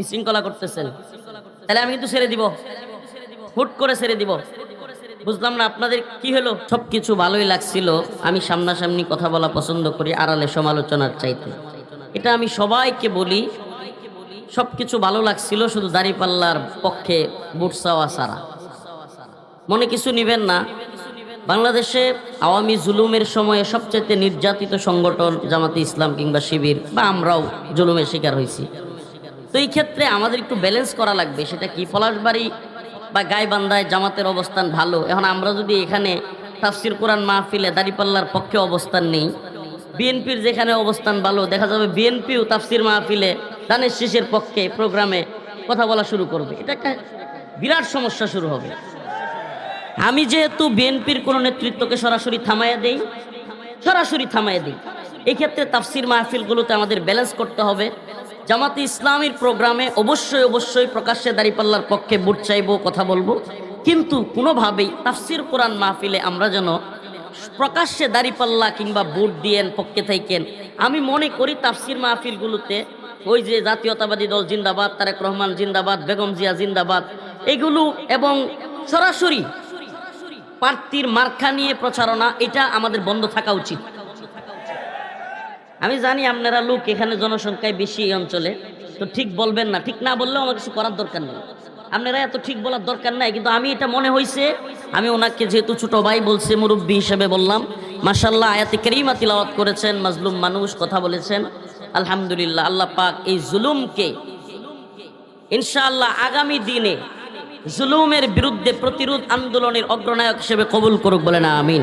বিশৃঙ্খলা করতেছেন। তাহলে আমি কিন্তু ছেড়ে দিব। হুট করে ছেড়ে দিব। বুঝলাম না আপনাদের কি হলো? সব কিছু ভালোই লাগছিল। আমি সামনাসামনি কথা বলা পছন্দ করি, আড়ালে সমালোচনার চাইতে। এটা আমি সবাইকে বলি সব কিছু ভালো লাগছিল, শুধু দাড়িপাল্লার পক্ষে বুটসাওয়া সারা মনে কিছু নিবেন না? বাংলাদেশে আওয়ামী জুলুমের সময়ে সবচেয়ে নির্যাতিত সংগঠন জামাতে ইসলাম কিংবা শিবির, বা আমরাও জুলুমের শিকার হয়েছি। তো এই ক্ষেত্রে আমাদের একটু ব্যালেন্স করা লাগবে। সেটা কি? পলাশবাড়ি বা গাইবান্ধায় জামাতের অবস্থান ভালো। এখন আমরা যদি এখানে তাফসির কোরআন মাহফিলে দাঁড়িপাল্লার পক্ষে অবস্থান নেই, বিএনপির যেখানে অবস্থান ভালো, দেখা যাবে বিএনপিও তাফসির মাহফিলে দানের শেষের পক্ষে প্রোগ্রামে কথা বলা শুরু করবে। এটা একটা বিরাট সমস্যা শুরু হবে। আমি যেহেতু বিএনপির কোনো নেতৃত্বকে সরাসরি থামাইয়া দেই, সরাসরি থামাইয়া দিই। এক্ষেত্রে তাফসির মাহফিলগুলোতে আমাদের ব্যালেন্স করতে হবে। জামাতে ইসলামীর প্রোগ্রামে অবশ্যই অবশ্যই প্রকাশ্যে দাঁড়িপাল্লার পক্ষে বুট চাইব, কথা বলব। কিন্তু কোনোভাবেই তাফসির কোরআন মাহফিলে আমরা যেন প্রকাশ্যে দাঁড়িপাল্লা কিংবা বুট দিয়েন, পক্ষে থাকেন আমি মনে করি তাফসির মাহফিলগুলোতে ওই যে জাতীয়তাবাদী দল জিন্দাবাদ, তারেক রহমান জিন্দাবাদ, বেগম জিয়া জিন্দাবাদ, এগুলো এবং সরাসরি প্রার্থীর মার্কা নিয়ে প্রচারণা, এটা আমাদের বন্ধ থাকা উচিত। আমি জানি আপনারা লোক এখানে জনসংখ্যায় বেশি এই অঞ্চলে, তো ঠিক বলবেন না। ঠিক না বললেও আমার কিছু করার দরকার নেই। আপনারা এত ঠিক বলার দরকার নাই, কিন্তু আমি এটা মনে হয়েছে আমি ওনাকে যেহেতু ছোট ভাই বলছে, মুরব্বী হিসেবে বললাম মাসাল্লাহ আয়াতে করিমা তিলাওয়াত করেছেন, মাজলুম মানুষ, কথা বলেছেন। আলহামদুলিল্লাহ, আল্লাহ পাক এই জুলুমকে, ইনশাআল্লাহ আগামী দিনে জুলুমের বিরুদ্ধে প্রতিরোধ আন্দোলনের অগ্রনায়ক হিসেবে কবুল করুক বলেন, আমিন।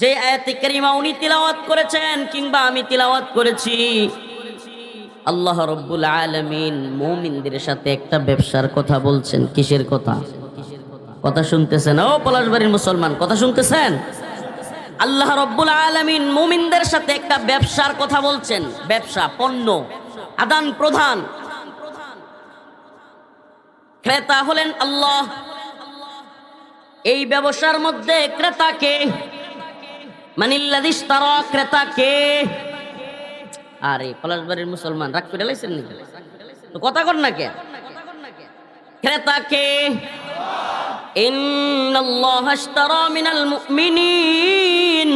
যে আয়াতে করিমা উনি তিলাওয়াত করেছেন কিংবা আমি তিলাওয়াত করেছি। আল্লাহ রব্বুল আলমিন মৌমিনদের সাথে একটা ব্যবসার কথা বলছেন। কিসের কথা? কথা শুনতেছেন? ও পলাশবাড়ির মুসলমান, কথা শুনতেছেন? আল্লাহ রব্বুল আলমিন মুমিনদের সাথে একটা ব্যবসার কথা বলছেন। ব্যবসা, পণ্য, আদান প্রধান ক্রেতা হলেন আল্লাহ। এই ব্যবসার মধ্যে ক্রেতাকে মানিল্লাদিস তারা ক্রেতাকে আরে পলাশবাড়ির মুসলমান রাগ করে লাইছেন নাকি তো কথা কর না কে ক্রেতাকে إن الله اشترى من المؤمنين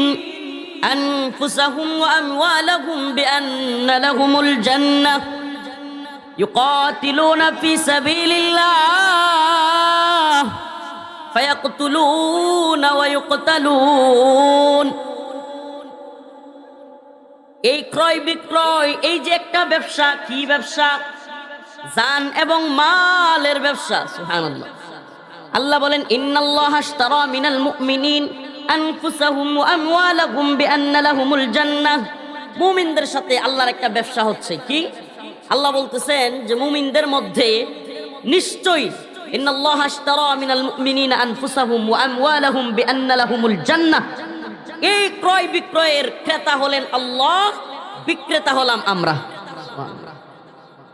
أنفسهم وأموالهم بأن لهم الجنة يقاتلون في سبيل الله فيقتلون ويقتلون এই ক্রয় বিক্রয়, এই যে একটা ব্যবসা, কি ব্যবসা? জান এবং মালের ব্যবসা, সুবহানাল্লাহ। আল্লাহ বলেন, ইন্নাল্লাহ আশতারা মিনাল মুমিনিন আনফুসাহুম ওয়া আমওয়ালাহুম বিআন্না লাহুমুল জান্নাহ। মুমিনদের সাথে আল্লাহর একটা ব্যবসা হচ্ছে কি? আল্লাহ বলতেছেন যে, মুমিনদের মধ্যে নিশ্চয়ই ইন্নাল্লাহ আশতারা মিনাল মুমিনিনা আনফুসাহুম ওয়া আমওয়ালাহুম বিআন্না লাহুমুল জান্নাহ। এই ক্রয় বিক্রয়ের ক্রেতা হলেন আল্লাহ, বিক্রেতা হলাম আমরা।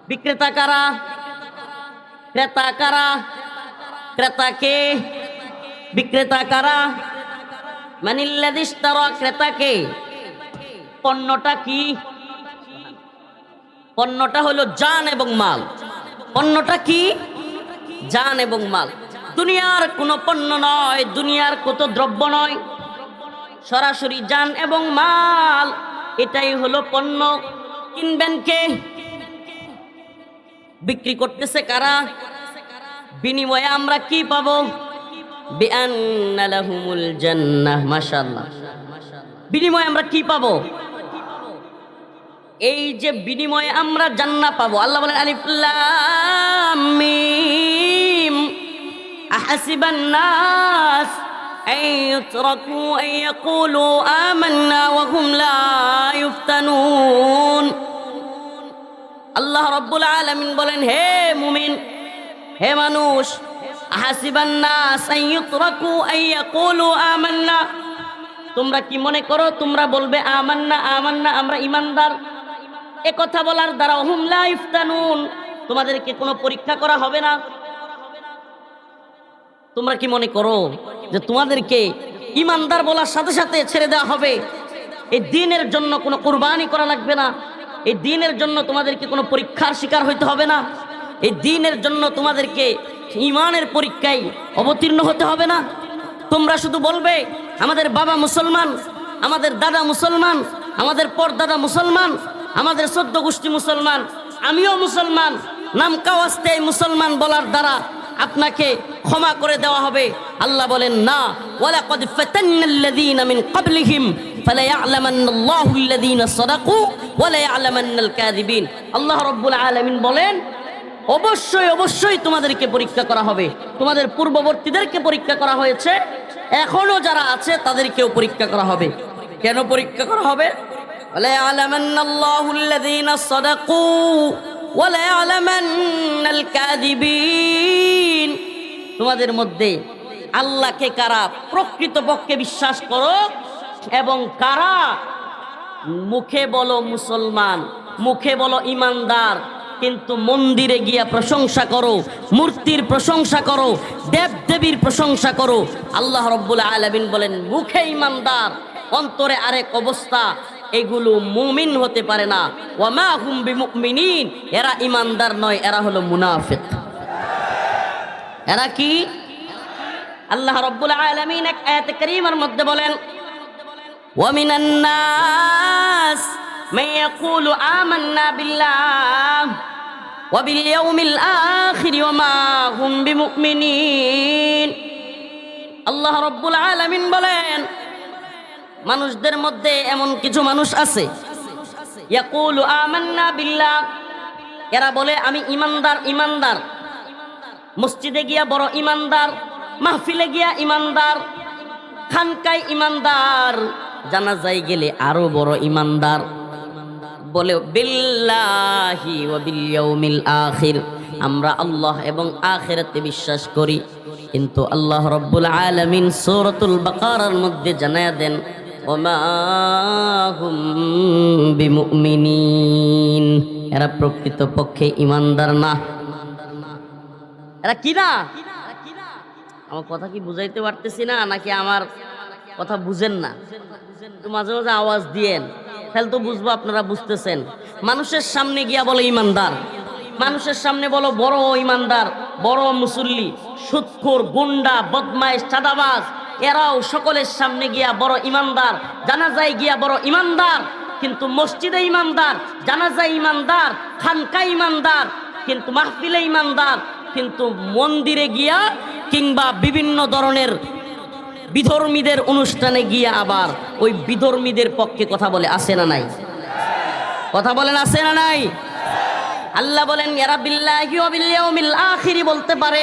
বিক্রেতা কারা? ক্রেতা কারা? ক্রেতাকে বিক্রেতা কারা? মানিল্লাদিস্তারা ক্রেতাকে পণ্যটা কি? পণ্যটা হলো জান এবং মাল। পণ্যটা কি? জান এবং মাল। দুনিয়ার কোনো পণ্য নয়, দুনিয়ার কত দ্রব্য নয়। সরাসরি যান এবং মাল, এটাই হলো পণ্য। কিনবেন কে? বিক্রি করতেছে কারা? বিনিময়ে আমরা কি পাবো? বিনিময়ে আমরা কি পাবো? এই যে বিনিময়ে আমরা জান্নাহ পাবো। আল্লাহ বলেন, আলিফ লাম মিম আহাসিবান নাস أن يتركوا أن يقولوا آمنا وهم لا يفتنون আল্লাহ রব্বুল আলমিন বলেন হে মুমিন হে মানুষ হাসিবান নাস আন ইউতরাকু আন ইয়াকুলু আমান্না তোমরা কি মনে করো তোমরা বলবে আমান্না আমান্না আমরা ইমানদার এ কথা বলার দ্বারা হুম লা ইফতানুন তোমাদেরকে কোনো পরীক্ষা করা হবে না তোমরা কি মনে করো যে তোমাদেরকে ইমানদার বলার সাথে সাথে ছেড়ে দেওয়া হবে? এই দিনের জন্য কোনো কোরবানি করা লাগবে না। এই দিনের জন্য তোমাদেরকে কোনো পরীক্ষার শিকার হইতে হবে না। এই দিনের জন্য তোমাদেরকে ইমানের পরীক্ষায় অবতীর্ণ হতে হবে না। তোমরা শুধু বলবে, আমাদের বাবা মুসলমান, আমাদের দাদা মুসলমান, আমাদের পরদাদা মুসলমান, আমাদের সদ্য গোষ্ঠী মুসলমান, আমিও মুসলমান নাম কাওয়াস্তে মুসলমান বলার দ্বারা আপনাকে ক্ষমা করে দেওয়া হবে। আল্লাহ বলেন, না, ওয়ালাকাদ ফাতান্নাল্লাযীনা মিন ক্বাবলিহিম ফালায়া'লামান্নাল্লাহু আল্লাযীনা সাদাকু ওয়ালায়া'লামান্নাল কাযিবিন আল্লাহ রাব্বুল আলামিন বলেন, অবশ্যই অবশ্যই তোমাদেরকে পরীক্ষা করা হবে। তোমাদের পূর্ববর্তীদেরকে পরীক্ষা করা হয়েছে। এখনও যারা আছে, তাদেরকেও পরীক্ষা করা হবে। কেন পরীক্ষা করা হবে? ওয়ালায়া'লামান্নাল্লাহু আল্লাযীনা সাদাকু তোমাদের মধ্যে আল্লাহকে কারা প্রকৃতপক্ষে বিশ্বাস করো এবং কারা মুখে বলো মুসলমান, মুখে বলো ইমানদার, কিন্তু মন্দিরে গিয়া প্রশংসা করো, মূর্তির প্রশংসা করো দেব দেবীর প্রশংসা করো, আল্লাহ রব্বুল আলমিন বলেন, মুখে ইমানদার, অন্তরে আরেক অবস্থা এগুলো মুমিন হতে পারে না। ওয়ামা হুম বিমুকমিনিন এরা ইমানদার নয়, এরা হলো মুনাফিক। এরা কি? আল্লাহ রব্বুল আলামিন এক আয়াত কারীমার মধ্যে বলেন, ওয়া মিনান নাস, মান ইয়াকুলু আমান্না বিল্লাহ, ওয়া বিল ইয়াউমিল আখির, ওয়া মা হুম বিমুমিনিন। আল্লাহ রব্বুল আলামিন বলেন মানুষদের মধ্যে এমন কিছু মানুষ আছে। আমান্না এরা বলে, আমি ইমানদার ইমানদার। মসজিদে গিয়া বড় ইমানদার, মাহফিলে গিয়া ইমানদার, খানকায় ইমানদার জানা জানাজায় গেলে আরও বড় ইমানদার। বলে আখির। আমরা আল্লাহ এবং আখিরাতে বিশ্বাস করি। কিন্তু আল্লাহ রব্বুল আলামিন সূরাতুল বাকারার মধ্যে জানায়া দেন হুম এরা প্রকৃতপক্ষে ইমানদার না। এরা কি না আমার কথা কি বুঝাইতে পারতেছি না, নাকি আমার কথা বুঝেন না? তো মাঝে মাঝে আওয়াজ দিয়েন। তাহলে তো বুঝব, আপনারা বুঝতেছেন। মানুষের সামনে গিয়া বলো ইমানদার। মানুষের সামনে বলো বড় ইমানদার, বড় মুসল্লি, সুৎখোর, গুন্ডা, বদমাইশ, চাঁদাবাজ। এরাও সকলের সামনে গিয়া বড় ইমানদার, জানাজায় গিয়া বড় ইমানদার, কিন্তু মসজিদে ইমানদার, জানাজায় ইমানদার, খানকায় ইমানদার, কিন্তু মাহফিলে ইমানদার, কিন্তু মন্দিরে গিয়া কিংবা বিভিন্ন ধরনের বিধর্মীদের অনুষ্ঠানে গিয়া আবার ওই বিধর্মীদের পক্ষে কথা বলে আসে না নাই? কথা বলেন আসে না নাই? আল্লাহ বলেন ইয়ারা বিল্লাহি বলতে পারে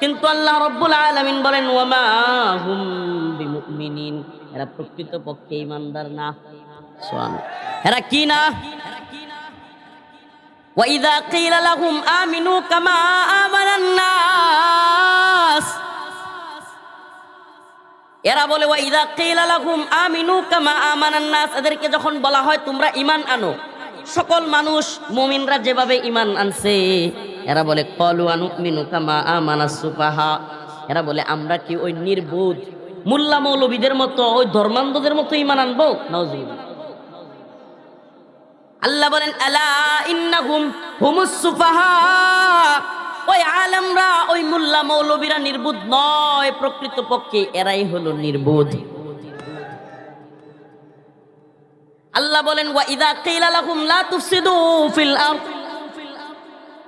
কিন্তু আল্লাহ রব্বুল আলামিন বলেন ওয়ামা হুম বিমুমিনিন এরা প্রকৃত পক্ষে ইমানদার না সুবহান এরা কি না وإذا قيل لهم آمنوا كما آمن الناس এরা বলে ওয়াইদা কিলা লাহুম আমিনু কামা আমানান নাস এদেরকে যখন বলা হয় তোমরা ঈমান আনো সকল মানুষ মুমিনরা যেভাবে ঈমান আনছে এরা বলে, কলু আনুমিনু কামা আমানাস সুফাহা এরা বলে, আমরা কি ওই নির্বোধ মোল্লা মৌলবীদের মতো, ওই ধর্মান্ধদের মতো ঈমান আনব? নাউজুবিল্লাহ। আল্লাহ বলেন, আলা ইন্নাহুম হুমুস সুফাহা ওই আলেমরা, ওই মুল্লা মৌলবীরা নির্বুধ নয় প্রকৃত পক্ষে এরাই হলো নির্বুধ। আল্লাহ বলেন, ওয়া ইদা কিলা লাহুম লা তুফসিদু ফিল আরদ।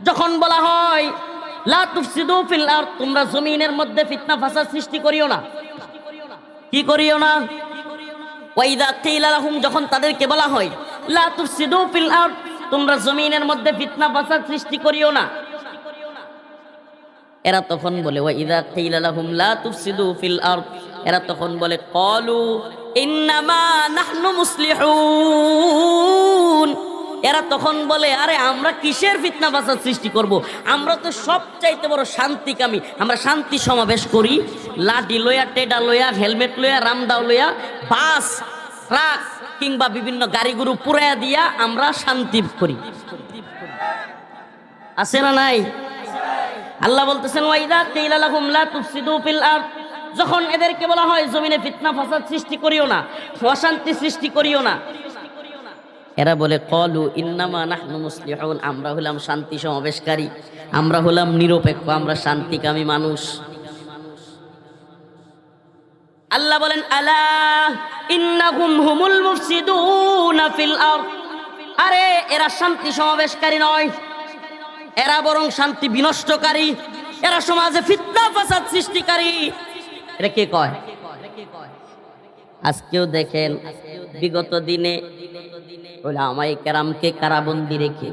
যখন বলা হয় তোমরা জমিনের মধ্যে ফিতনা ফাসাদ সৃষ্টি করিও না। কি করিও না? কিলা যখন তাদেরকে বলা হয় তোমরা জমিনের মধ্যে ফিতনা ফাসাদ সৃষ্টি করিও না। এরা তখন বলে কিলা এরা তখন বলে, ক্বালু ইন্নামা নাহনু মুসলিহুন। এরা তখন বলে, আরে, আমরা কিসের ফিতনা বাসার সৃষ্টি করব। আমরা তো সবচাইতে বড় শান্তিকামী। আমরা শান্তি সমাবেশ করি। লাঠি লইয়া, টেডা লইয়া, হেলমেট লইয়া, রামদাও লইয়া, বাস, ট্রাক কিংবা বিভিন্ন গাড়িগুরু পুরাইয়া দিয়া আমরা শান্তি করি। আছে না নাই? আল্লাহ বলতেছেন যখন এদেরকে বলা হয়, জমিনে ফিতনা, ফাসাদ সৃষ্টি করিও না, অশান্তি সৃষ্টি করিও না। এরা বলে, কলু ইন্নামা নাহনু মুসলিহুন। আমরা হলাম শান্তি সমাবেশকারী, আমরা হলাম নিরপেক্ষ, আমরা শান্তিকামী মানুষ। আল্লাহ বলেন, আলা ইন্নাহুম হুমুল মুফসিদুনা ফিল আরদ। আরে, এরা শান্তি সমাবেশকারী নয়, এরা বরং শান্তি বিনষ্টকারী, এরা সমাজে ফিতনা ফাসাদ সৃষ্টিকারী। এটা কে কয়? আজকেও দেখেন, বিগত দিনে ওলামাই কেরামকে কারাবন্দি রেখে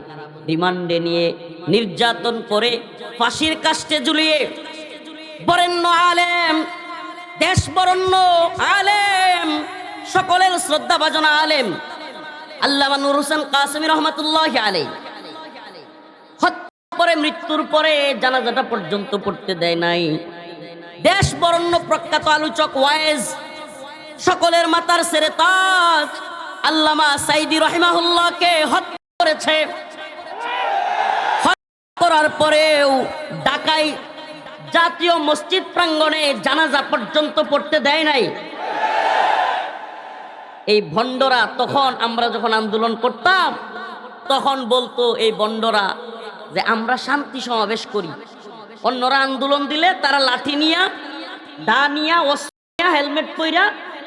রিমান্ডে নিয়ে নির্যাতন করে, ফাঁসির কাষ্টে ঝুলিয়ে বরেণ্য আলেম দেশ বরণ্য আলেম, সকলের শ্রদ্ধা ভাজন আলেম, আল্লামা নুর হোসেন কাসমি রহমতুল্লাহ আলাই হত্যা পরে, মৃত্যুর পরে জানাজাটা পর্যন্ত পড়তে দেয় নাই। দেশ বরণ্য প্রখ্যাত আলোচক ওয়াইজ সকলের মাতার সেরে তাজ আল্লামা সাইদি রহিমাহুল্লাহকে হত্যা করেছে। করার পরেও ঢাকায় জাতীয় মসজিদ প্রাঙ্গণে জানাজা পর্যন্ত পড়তে দেয় নাই। এই ভণ্ডরা তখন আমরা যখন আন্দোলন করতাম তখন বলতো এই বন্ডরা যে আমরা শান্তি সমাবেশ করি। অন্যরা আন্দোলন দিলে তারা লাঠি নিয়া দা নিয়া অস্ত্র নিয়া, হেলমেট পইরা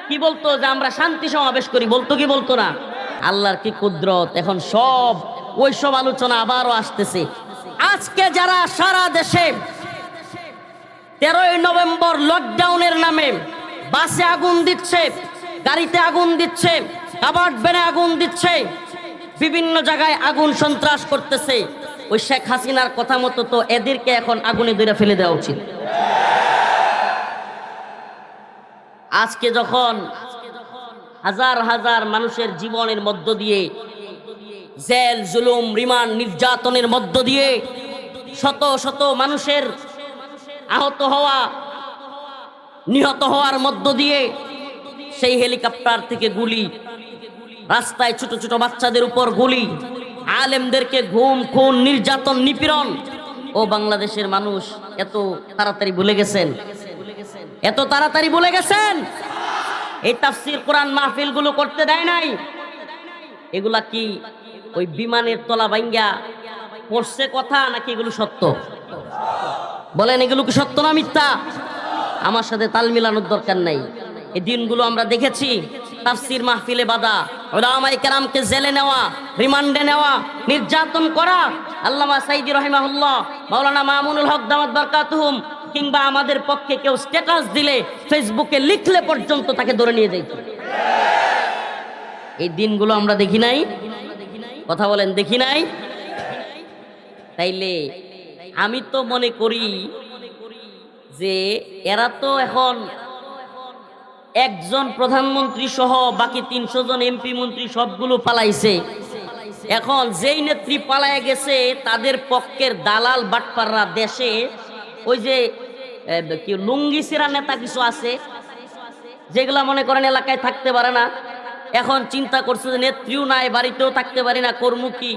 কি বলতো যে আমরা শান্তি সমাবেশ করি? বলতো কি বলতো না? আল্লাহর কি কুদরত? এখন সব ওই সব আলোচনা আবারও আসতেছে। আজকে যারা সারা দেশে তেরোই নভেম্বর লকডাউনের নামে বাসে আগুন দিচ্ছে, গাড়িতে আগুন দিচ্ছে, কাবার্ড বেনে আগুন দিচ্ছে, বিভিন্ন জায়গায় আগুন সন্ত্রাস করতেছে, ওই শেখ হাসিনার কথা মতো তো এদেরকে এখন আগুনে ধরে ফেলে দেওয়া উচিত। আজকে যখন হাজার হাজার মানুষের জীবনের মধ্য দিয়ে, জেল, জুলুম, রিমান্ড, নির্যাতনের মধ্য দিয়ে শত শত মানুষের আহত হওয়া, নিহত হওয়ার মধ্য দিয়ে সেই হেলিকপ্টার থেকে গুলি, রাস্তায় ছোট ছোট বাচ্চাদের উপর গুলি, আলেমদেরকে ঘুম, খুন, নির্যাতন, নিপীড়ন। ও বাংলাদেশের মানুষ এত তাড়াতাড়ি ভুলে গেছেন। এত তাড়াতাড়ি বলে গেছেন? এই তাফসির কোরআন মাহফিলগুলো করতে দেয় নাই। এগুলা কি ওই বিমানের তলা ভাঙ্গা পড়ছে কথা নাকি এগুলো সত্য? বলেন, এগুলো কি সত্য না মিথ্যা? আমার সাথে তাল মিলানোর দরকার নাই। এই দিনগুলো আমরা দেখেছি, তাফসির মাহফিলে বাধা। ওলামাই কেরামকে জেলে নেওয়া, রিমান্ডে নেওয়া, নির্যাতন করা। আল্লামা সাইদি রহিমাহুল্লাহ, মাওলানা মামুনুল হক দামাত বারকাতুহুম কিংবা আমাদের পক্ষে কেউ স্ট্যাটাস দিলে ফেসবুকে লিখলে পর্যন্ত তাকে ধরে নিয়ে যাইত। এই দিনগুলো আমরা দেখি নাই। কথা বলেন, দেখি নাই? তাইলে আমি তো মনে করি যে এরা তো এখন একজন প্রধানমন্ত্রী সহ বাকি তিনশো জন এমপি মন্ত্রী সবগুলো পালাইছে। এখন যেই নেত্রী পালায় গেছে, তাদের পক্ষের দালাল বাটপাররা দেশে ওই যে কি, লুঙ্গি সিরা নেতা কিছু আছে, যেগুলা মনে করেন এলাকায় থাকতে পারে না। এখন চিন্তা করছে যে নেত্রীও নাই, বাড়িতেও থাকতে পারি না কর্ম কি?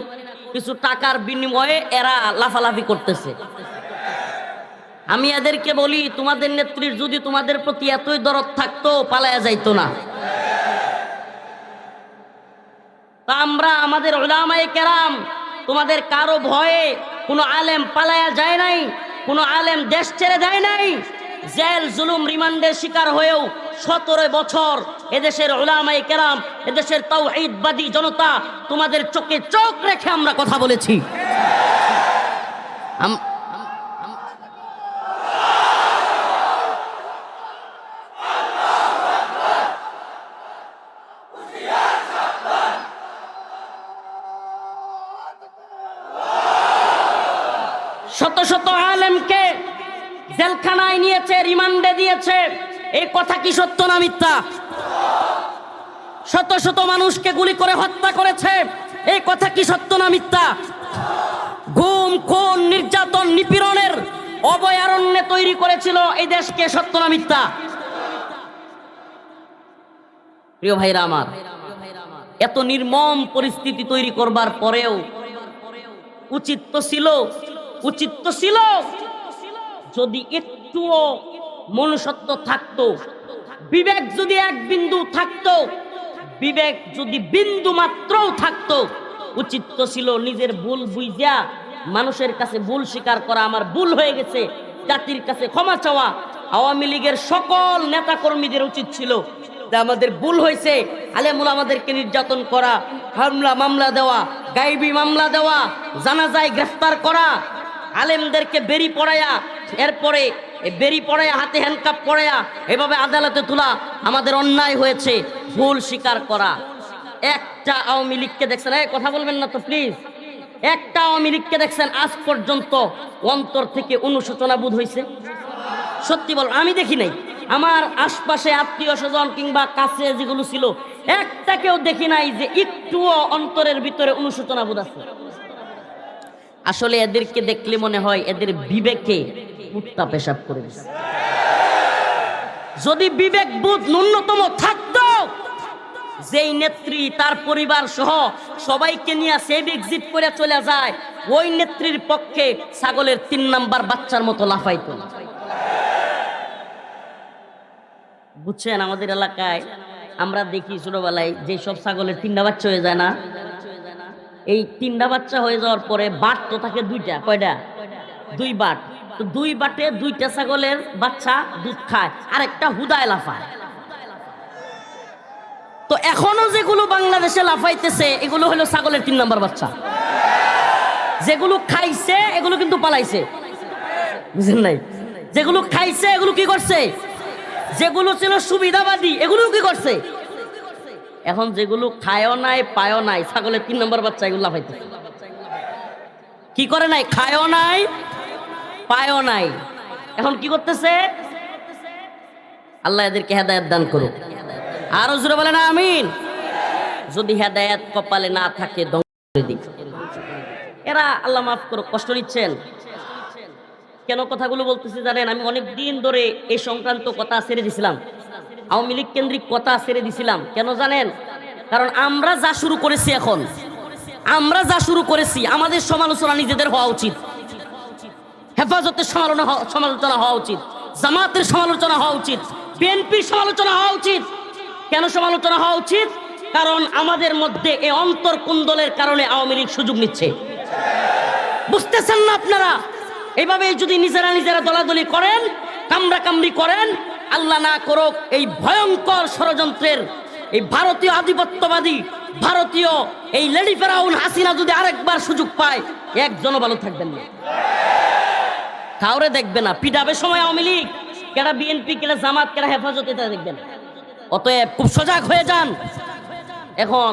কিছু টাকার বিনিময়ে এরা লাফালাফি করতেছে। আমি এদেরকে বলি, তোমাদের নেত্রীর যদি তোমাদের প্রতি এতই দরদ থাকতো, পালায়া যাইতো না। তা আমরা, আমাদের ওলামায়ে কেরাম, তোমাদের কারও ভয়ে কোনো আলেম পালায়া যায় নাই কোনো আলেম দেশ ছেড়ে দেয় নাই। জেল, জুলুম, রিমান্ডের শিকার হয়েও সতেরো বছর এদেশের ওলামাই কেরাম, এদেশের তাও ঈদবাদী জনতা তোমাদের চোখে চোখ রেখে আমরা কথা বলেছি। শত শত আলেমকে জেলখানায় নিয়েছে, রিমান্ডে দিয়েছে। এই কথা কি সত্য না মিথ্যা? শত শত মানুষকে গুলি করে হত্যা করেছে। এই কথা কি সত্য না মিথ্যা? গুম খুন, নির্যাতন, নিপীড়নের অভয়ারণ্যে তৈরি করেছিল এই দেশকে সত্য না মিথ্যা? প্রিয় ভাইরা আমার, এত নির্মম পরিস্থিতি তৈরি করবার পরেও উচিত তো ছিল উচিত তো ছিল। যদি একটুও মনুষ্যত্ব থাকতো, বিবেক যদি এক বিন্দু থাকতো, বিবেক যদি বিন্দু মাত্রও থাকতো, উচিত তো ছিল নিজের ভুল বুঝিয়া মানুষের কাছে ভুল স্বীকার করা। আমার ভুল হয়ে গেছে, জাতির কাছে ক্ষমা চাওয়া। আওয়ামী লীগের সকল নেতা কর্মীদের উচিত ছিল। যে আমাদের ভুল হয়েছে, আলেমুল আমাদেরকে নির্যাতন করা, হামলা মামলা দেওয়া, গাইবি মামলা দেওয়া, জানাজায় গ্রেফতার করা আলেমদেরকে বেরি পড়ায়া এরপরে বেরি পড়ায়া হাতে হ্যান্ডকাপ পড়ায়া এভাবে আদালতে তোলা আমাদের অন্যায় হয়েছে, ভুল স্বীকার করা। একটা আওয়ামী লীগকে দেখছেন, এই কথা বলবেন না তো প্লিজ একটা আওয়ামী লীগকে দেখছেন, আজ পর্যন্ত অন্তর থেকে অনুশোচনা বোধ হয়েছে সত্যি বল, আমি দেখি নাই। আমার আশপাশে আত্মীয় স্বজন কিংবা কাছে যেগুলো ছিল, একটা কেউ দেখি নাই যে একটুও অন্তরের ভিতরে অনুশোচনা বোধ আছে। আসলে এদেরকে দেখলে মনে হয় এদের বিবেকে কুত্তা পেশাব করে দিছে। যদি বিবেক বোধ ন্যূনতম থাকতো, যেই নেত্রী, তার পরিবার সহ সবাইকে নিয়ে সেভ এক্সিট করে চলে যায়, ওই নেত্রীর পক্ষে ছাগলের তিন নাম্বার বাচ্চার মতো লাফাইতো বুঝছেন, আমাদের এলাকায় আমরা দেখি ছোটবেলায় যে সব ছাগলের তিনটা বাচ্চা হয়ে যায় না এই তিনটা বাচ্চা হয়ে যাওয়ার পরে বাট তো থাকে দুইটা, কয়টা? দুই বাট। তো দুই বাটে দুইটা ছাগলের বাচ্চা দুধ খায় আর একটা হুদায় লাফায়। তো এখনও যেগুলো বাংলাদেশে লাফাইতেছে, এগুলো হলো ছাগলের তিন নম্বর বাচ্চা। যেগুলো খাইছে, এগুলো কিন্তু পালাইছে। বুঝলেন নাই? যেগুলো খাইছে, এগুলো কি করছে? যেগুলো ছিল সুবিধাবাদী এগুলো কি করছে? এখন যেগুলো খায়ও নাই, পায়ও নাই, ছাগলের তিন নম্বর বাচ্চা এগুলো লাফাইতে কি করে নাই? খায়ও নাই, পায়ও নাই। এখন কি করতেছে? আল্লাহ এদেরকে হেদায়ত দান করুক। আরও জোরে বলে না আমিন। যদি হেদায়ত কপালে না থাকে এরা আল্লাহ মাফ করুক, কষ্ট নিচ্ছেন। কেন কথাগুলো বলতেছি জানেন? আমি অনেক দিন ধরে এই সংক্রান্ত কথা ছেড়ে দিছিলাম। আওয়ামী লীগ কেন্দ্রিক কথা ছেড়ে দিছিলাম। কেন জানেন? কারণ আমরা যা শুরু করেছি এখন, আমরা যা শুরু করেছি, আমাদের সমালোচনা নিজেদের হওয়া উচিত। হেফাজতের সমালোচনা সমালোচনা হওয়া উচিত। জামাতের সমালোচনা হওয়া উচিত। বিএনপির সমালোচনা হওয়া উচিত। কেন সমালোচনা হওয়া উচিত? কারণ আমাদের মধ্যে এই অন্তর কুন্দলের কারণে আওয়ামী লীগ সুযোগ নিচ্ছে। বুঝতেছেন না আপনারা? এইভাবে যদি নিজেরা নিজেরা দলাদলি করেন কামড়া কামড়ি করেন আল্লাহ না করুক, এই ভয়ঙ্কর ষড়যন্ত্রের, এই ভারতীয় আধিপত্যবাদী, ভারতীয় এই লেডি ফেরাউন হাসিনা যদি আরেকবার সুযোগ পায়, একজনও ভালো থাকবেন না। কাউরে দেখবে না পিডাবে সময় আওয়ামী লীগ, কেডা বিএনপি, কেডা জামাত, কেডা হেফাজত, এটা দেখবেন অতএব খুব সজাগ হয়ে যান। এখন,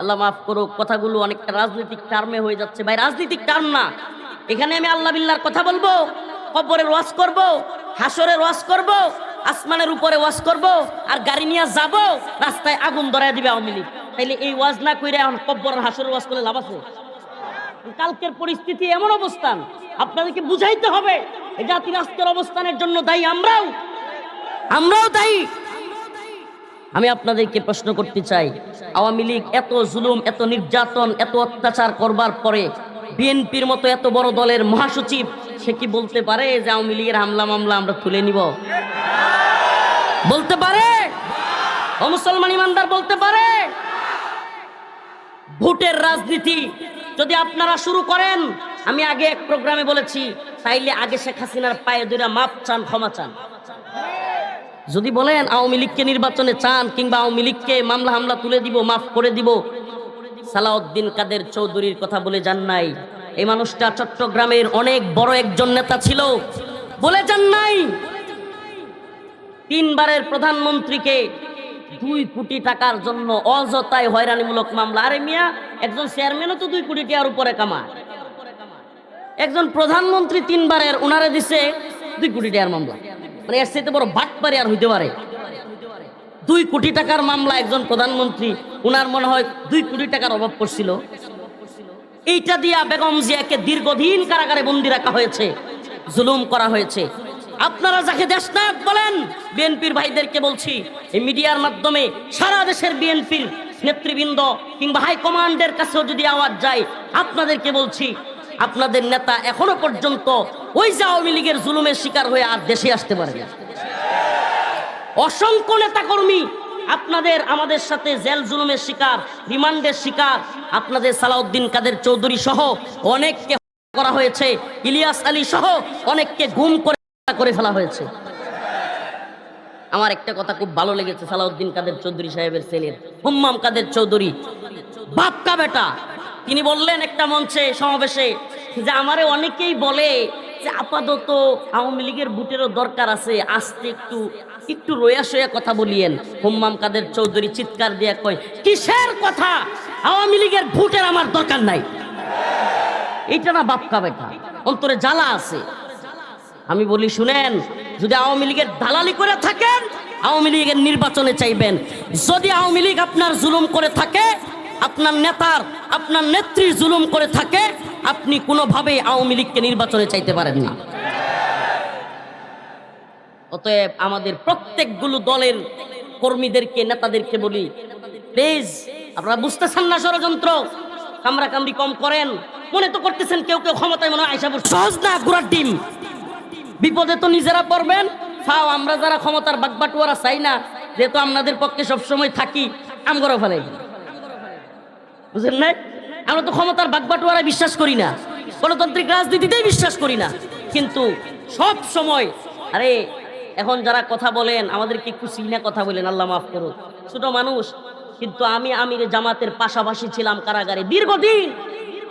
আল্লাহ মাফ করুক, কথাগুলো অনেকটা রাজনৈতিক টার্মে হয়ে যাচ্ছে। ভাই, রাজনৈতিক টার্ম না। এখানে আমি আল্লাহ বিল্লার কথা বলব। কবরের ওয়াজ করব হাসরের ওয়াজ করব, আসমানের উপরে ওয়াজ করব, আর গাড়ি নিয়ে যাব, রাস্তায় আগুন ধরায় দিবে আওয়ামী লীগ। তাইলে এই ওয়াজ না কইরা এখন কব্বর হাসরের ওয়াজ করলে লাভ আছে? কালকের পরিস্থিতি এমন অবস্থান, আপনাদেরকে বুঝাইতে হবে, এই জাতির আজকের অবস্থানের জন্য দায়ী আমরাও। আমরাও দায়ী। আমি আপনাদেরকে প্রশ্ন করতে চাই, আওয়ামী লীগ এত জুলুম, এত নির্যাতন, এত অত্যাচার করবার পরে, বিএনপির মতো এত বড় দলের মহাসচিব সে কি বলতে পারে যে আওয়ামী লীগের হামলা মামলা আমরা তুলে নিব? বলতে পারে? ও মুসলমান ইমানদার বলতে পারে? ভোটের রাজনীতি যদি আপনারা শুরু করেন, আমি আগে এক প্রোগ্রামে বলেছি তাইলে আগে শেখ হাসিনার পায়ে দুইটা মাপ চান, ক্ষমা চান। যদি বলেন আওয়ামী লীগকে নির্বাচনে চান কিংবা আওয়ামী লীগকে মামলা হামলা তুলে দিব, মাফ করে দিব, সালাউদ্দিন কাদের চৌধুরীর কথা বলে যান নাই। এই মানুষটা চট্টগ্রামের অনেক বড় একজন নেতা ছিল। বলে যান নাই। তিনবারের প্রধানমন্ত্রীকে দুই কোটি টাকার জন্য অযথায় হয়রানিমূলক মামলা। আরে মিয়া, একজন চেয়ারম্যানও তো দুই কোটি টাকার উপরে কামায়। একজন প্রধানমন্ত্রী তিনবারের উনারে দিছে দুই কোটি টাকার মামলা। মানে এর সাথে বড় বাটপারি আর হইতে পারে। দুই কোটি টাকার মামলা একজন প্রধানমন্ত্রী, উনার মনে হয় দুই কোটি টাকার অভাব পড়ছিল। এইটা দিয়া বেগম জিয়াকে দীর্ঘদিন কারাগারে বন্দি রাখা হয়েছে, জুলুম করা হয়েছে। আপনারা যাকে দেশনায়ক বলেন, বিএনপির ভাইদেরকে বলছি, এই মিডিয়ার মাধ্যমে সারা দেশের বিএনপির নেতৃবৃন্দ কিংবা হাইকমান্ডের কাছেও যদি আওয়াজ যায়, আপনাদেরকে বলছি, আপনাদের নেতা এখনও পর্যন্ত ওই যে আওয়ামী লীগের জুলুমের শিকার হয়ে আর দেশে আসতে পারে না। অসংখ্য নেতাকর্মী আপনাদের, আমাদের সাথে জেল জুলুমের শিকার, রিমান্ডের শিকার, আপনাদের সালাউদ্দিন কাদের চৌধুরী সহ অনেককে করা হয়েছে, ইলিয়াস আলী সহ অনেককে গুম করে করে ফেলা হয়েছে। আমার একটা কথা খুব ভালো লেগেছে সালাউদ্দিন কাদের চৌধুরী সাহেবের ছেলের হুম্মাম কাদের চৌধুরী। বাপকা বেটা, তিনি বললেন একটা মঞ্চে, সমাবেশে, যে আমারে অনেকেই বলে যে আপাতত আওয়ামী লীগের বুটেরও দরকার আছে, আস্তে একটু একটু রয়া সয়া কথা বলিয়েন। হুম্মাম কাদের চৌধুরী চিৎকার দিয়ে কয়, কিসের কথা? আওয়ামী লীগের ভোটের আমার দরকার নাই। এইটা না বাপকা বেটা অন্তরে জ্বালা আছে। আমি বলি, শুনেন, যদি আওয়ামী লীগের দালালি করে থাকেন, আওয়ামী লীগের নির্বাচনে চাইবেন। যদি আওয়ামী লীগ আপনার জুলুম করে থাকে, আপনার নেতার, আপনার নেত্রী জুলুম করে থাকে, আপনি কোনোভাবেই আওয়ামী লীগকে নির্বাচনে চাইতে পারেন না। অতএব আমাদের প্রত্যেকগুলো দলের কর্মীদেরকে, নেতাদেরকে বলি প্লিজ আপনারা বুঝতেছেন না ষড়যন্ত্র? কামরা কামড়ি কম করেন। মনে তো করতেছেন কেউ কেউ ক্ষমতায় মনে হয় সহজ না, গুড়ার ডিম। বিপদে তো নিজেরা পড়বেন। ফাও, আমরা যারা ক্ষমতার বাগবাটুয়ারা চাই না, যেহেতু আপনাদের পক্ষে সবসময় থাকি আম করে ফেলাই বুঝলেন না আমরা তো ক্ষমতার বাগবাটুয়ারা বিশ্বাস করি না। গণতান্ত্রিক রাজনীতিতেই বিশ্বাস করি না। কিন্তু সব সময় আরে এখন যারা কথা বলেন, আমাদেরকে একটু সিনা কথা বলেন, আল্লাহ মাফ করুন ছোট মানুষ, কিন্তু আমি আমির জামাতের পাশাপাশি ছিলাম কারাগারে দীর্ঘদিন।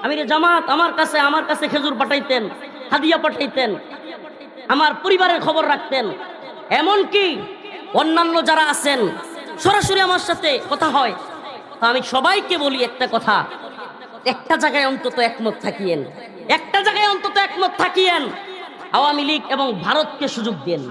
আমির জামাত আমার কাছে আমার কাছে খেজুর পাঠাইতেন, হাদিয়া পাঠাইতেন, আমার পরিবারের খবর রাখতেন। এমনকি অন্যান্য যারা আছেন, সরাসরি আমার সাথে কথা হয়। তা আমি সবাইকে বলি একটা কথা, একটা জায়গায় অন্তত একমত থাকিয়েন। একটা জায়গায় অন্তত একমত থাকিয়েন। আওয়ামী লীগ এবং ভারতকে সুযোগ দেন